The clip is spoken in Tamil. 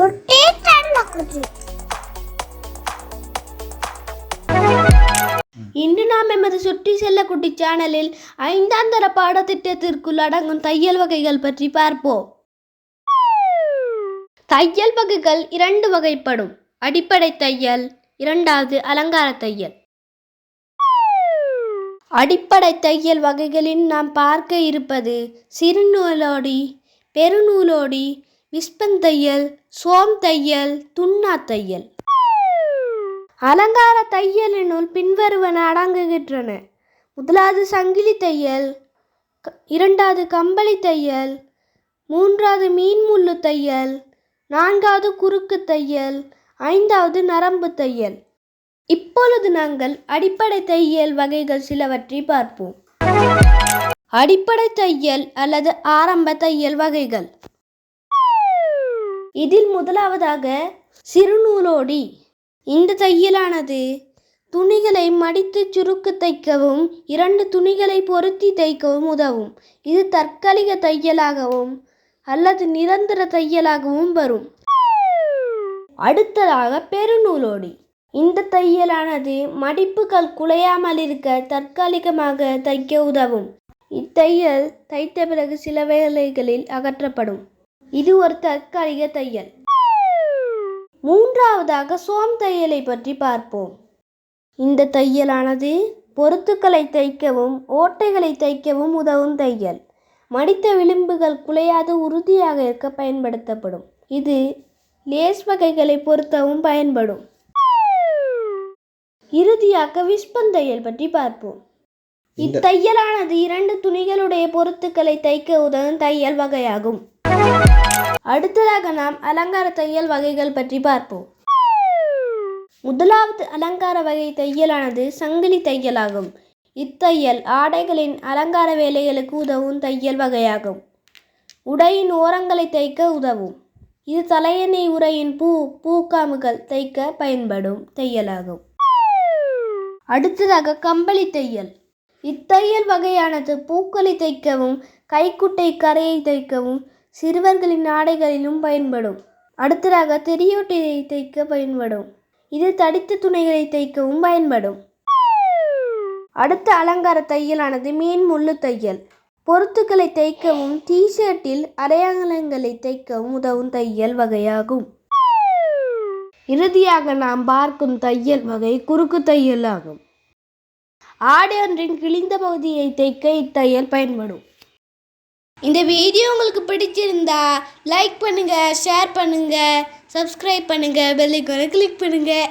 சுட்டி தள்ள இன்று நாம் எமது சுற்றி செல்லக்குட்டி சேனலில் ஐந்தாம் தர பாடத்திட்டத்திற்குள் அடங்கும் தையல் வகைகள் பற்றி பார்ப்போம். தையல் வகைகள் இரண்டு வகைப்படும். அடிப்படை தையல் இரண்டாவது அலங்கார தையல். அடிப்படை தையல் வகைகளில் நாம் பார்க்க இருப்பது சிறுநூலோடி பெருநூலோடி விஸ்பன் தையல் சோம் தையல் துண்ணா தையல் அலங்கார தையலினுள் பின்வருவன அடங்குகின்றன. முதலாவது சங்கிலி தையல் க- இரண்டாவது கம்பளி தையல் மூன்றாவது மீன்முள்ளு தையல் நான்காவது குறுக்கு தையல் ஐந்தாவது நரம்பு தையல். இப்பொழுது நாங்கள் அடிப்படை தையல் வகைகள் சிலவற்றை பார்ப்போம். அடிப்படை தையல் அல்லது ஆரம்ப தையல் வகைகள். இதில் முதலாவதாக சிறுநூலோடி. இந்த தையலானது துணிகளை மடித்து சுருக்கு தைக்கவும் இரண்டு துணிகளை பொருத்தி தைக்கவும் உதவும். இது தற்காலிக தையலாகவும் அல்லது நிரந்தர தையலாகவும் வரும். அடுத்ததாக பெருநூலோடி. இந்த தையலானது மடிப்புகள் குலையாமல் இருக்க தற்காலிகமாக தைக்க உதவும். இத்தையல் தைத்த பிறகு சில வேளைகளில் அகற்றப்படும். இது ஒரு தற்காலிக தையல். மூன்றாவதாக சோம் தையலை பற்றி பார்ப்போம். இந்த தையலானது பொருத்துக்களை தைக்கவும் ஓட்டைகளை தைக்கவும் உதவும் தையல். மடித்த விளிம்புகள் குலையாது உறுதியாக இருக்க பயன்படுத்தப்படும். இது லேஸ் வகைகளை பொருத்தவும் பயன்படும். இறுதியாக விஸ்பன் தையல் பற்றி பார்ப்போம். இத்தையலானது இரண்டு துணிகளுடைய பொருத்துக்களை தைக்க உதவும் தையல் வகையாகும். அடுத்ததாக நாம் அலங்கார தையல் வகைகள் பற்றி பார்ப்போம். முதலாவது அலங்கார வகை தையலானது சங்கிலி தையலாகும். இத்தையல் ஆடைகளின் அலங்கார வேலைகளுக்கு உதவும் தையல் வகையாகும். உடையின் ஓரங்களை தைக்க உதவும். இது தலையணை உரையின் பூ பூக்காமுகள் தைக்க பயன்படும் தையலாகும். அடுத்ததாக கம்பளி தையல். இத்தையல் வகையானது பூக்களை தைக்கவும் கைக்குட்டை கரையை தைக்கவும் சிறுவர்களின் ஆடைகளிலும் பயன்படும். அடுத்ததாக தெரியொட்டியை தைக்க பயன்படும். இது தடித்த துணிகளை தைக்கவும் பயன்படும். அடுத்த அலங்கார தையலானது மீன் முள்ளு தையல். பொருத்துக்களை தைக்கவும் டிஷர்ட்டில் அடையாளங்களை தைக்கவும் உதவும் தையல் வகையாகும். இறுதியாக நாம் பார்க்கும் தையல் வகை குறுக்கு தையல் ஆகும் ஆடை ஒன்றின் கிழிந்த பகுதியை தைக்க இத்தையல் பயன்படும். இந்த வீடியோ உங்களுக்கு பிடிச்சிருந்தா லைக் பண்ணுங்கள் ஷேர் பண்ணுங்கள் சப்ஸ்கிரைப் பண்ணுங்கள் பெல் ஐக்கானை கிளிக் பண்ணுங்கள்